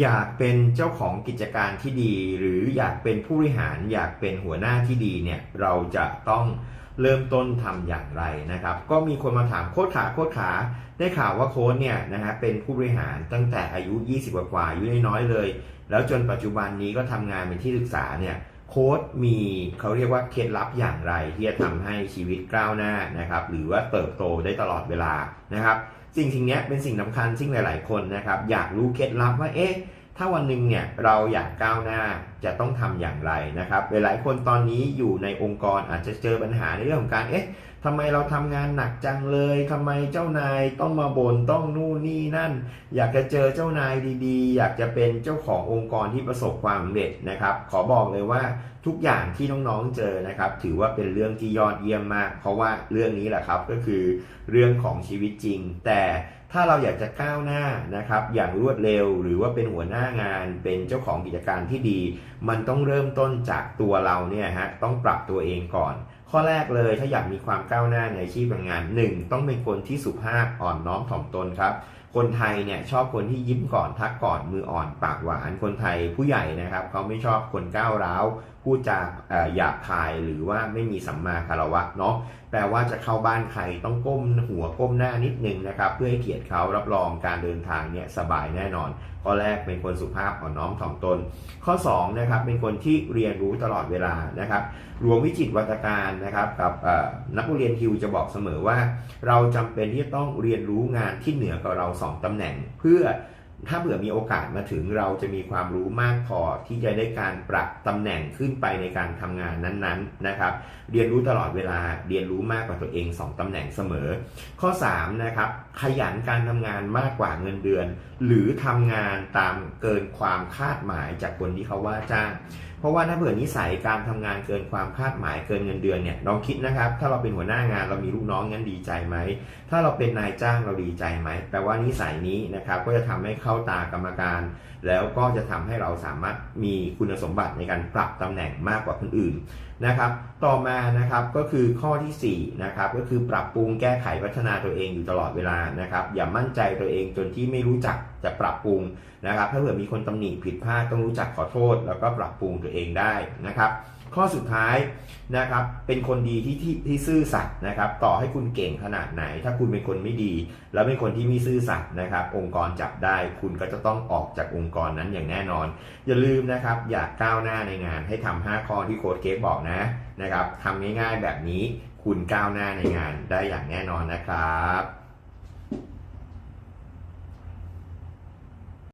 อยากเป็นเจ้าของกิจการที่ดี หรืออยากเป็นผู้บริหารอยากเป็นหัวหน้าที่ดีเนี่ยเราจะต้องเริ่มต้นทำอย่างไรนะครับ ก็มีคนมาถามโค้ดขาโค้ดขาได้ข่าวว่าโค้ดเนี่ยนะฮะเป็นผู้บริหารตั้งแต่อายุ 20 กว่ากว่าอายุน้อยเลย แล้วจนปัจจุบันนี้ก็ทำงานเป็นที่ปรึกษาเนี่ยโค้ดมีเขาเรียกว่าเคล็ดลับอย่างไรที่จะทำให้ชีวิตก้าวหน้านะครับ หรือว่าเติบโตได้ตลอดเวลานะครับ สิ่งสิ่งนี้เป็นสิ่งสำคัญซึ่งหลาย ๆ คนนะครับ อยากรู้เคล็ดลับว่าเอ๊ะ ถ้าวันหนึ่งเนี่ยเราอยากก้าวหน้าจะต้องทำอย่างไรนะครับหลายๆคนตอนนี้อยู่ในองค์กรอาจจะเจอปัญหาในเรื่องของการเอ๊ะทำไมเราทำงานหนักจังเลยทำไมเจ้านายต้องมาบน่นต้องนู่นนี่นั่น อยากจะเจอเจ้านายดีๆ อยากจะเป็นเจ้าขององค์กรที่ประสบความสำเร็จนะครับ ขอบอกเลยว่าทุกอย่างที่น้องๆเจอนะครับ ถือว่าเป็นเรื่องที่ยอดเยี่ยมมาก เพราะว่าเรื่องนี้แหละครับก็คือเรื่องของชีวิตจริง แต่ ถ้าเราอยากจะก้าวหน้านะครับอย่างรวดเร็ว หรือว่าเป็นหัวหน้างานเป็นเจ้าของกิจการที่ดี มันต้องเริ่มต้นจากตัวเราเนี่ยฮะต้องปรับตัวเองก่อน ข้อแรกเลยถ้าอยากมีความก้าวหน้าในอาชีพการงานหนึ่งต้องเป็นคนที่สุภาพอ่อนน้อมถ่อมตนครับ คนไทยเนี่ยชอบคนที่ยิ้มก่อนทักก่อนมืออ่อนปากหวานคนไทยผู้ใหญ่นะครับเขาไม่ชอบคนก้าวร้าวพูดจาเอ่อหยาบคายหรือว่าไม่มีสัมมาคารวะเนาะแปลว่าจะเข้าบ้านใครต้องก้มหัวก้มหน้านิดนึงนะครับ เพื่อให้เกียรติเขารับรองการเดินทางเนี่ยสบายแน่นอน ข้อแรกเป็นคนสุภาพอ่อนน้อมถ่อมตน ข้อ2นะครับเป็นคนที่เรียนรู้ตลอดเวลานะครับหลวงวิจิตวัตการนะครับกับนักเรียนฮิวจะบอกเสมอว่า เราจำเป็นที่จะต้องเรียนรู้งานที่เหนือกว่าเรา2ตำแหน่ง เพื่อถ้าเผื่อมีโอกาสมาถึงเราจะมีความรู้มากพอที่จะได้การปรับตำแหน่งขึ้นไปในการทำงานนั้นๆนะครับ เรียนรู้ตลอดเวลาเรียนรู้มากกว่าตัวเอง 2ตำแหน่งเสมอ ข้อ3นะครับขยันการทำงานมากกว่าเงินเดือน หรือทำงานตามเกินความคาดหมายจากคนที่เขาว่าจ้าง เพราะว่าถ้าเผื่อนิสัยการทำงานเกินความคาดหมายเกินเงินเดือนเนี่ยลองคิดนะครับ ถ้าเราเป็นหัวหน้างานเรามีลูกน้องงั้นดีใจไหม ถ้าเราเป็นนายจ้างเราดีใจไหมแปลว่านิสัยนี้นะครับก็จะทำให้เข้าตากรรมการ แล้วก็จะทำให้เราสามารถมีคุณสมบัติในการปรับตำแหน่งมากกว่าคนอื่น นะครับ ต่อมานะครับก็คือข้อที่4นะครับก็คือปรับปรุงแก้ไขพัฒนาตัวเองอยู่ตลอดเวลานะครับ อย่ามั่นใจตัวเองจนที่ไม่รู้จักจะปรับปรุงนะครับ ถ้าเผื่อมีคนตำหนิผิดพลาดต้องรู้จักขอโทษ แล้วก็ปรับปรุงตัวเองได้นะครับ ข้อสุดท้ายนะครับเป็นคนดีที่ที่ที่ซื่อสัตย์นะครับ ต่อให้คุณเก่งขนาดไหน ถ้าคุณเป็นคนไม่ดี แล้วเป็นคนที่ไม่ซื่อสัตย์นะครับ องค์กรจับได้ คุณก็จะต้องออกจากองค์กรนั้นอย่างแน่นอน อย่าลืมนะครับ อยากก้าวหน้าในงานให้ทำ5ข้อที่โค้ดเค้กบอกนะนะครับทำง่ายๆแบบนี้คุณก้าวหน้าในงานได้อย่างแน่นอนนะครับ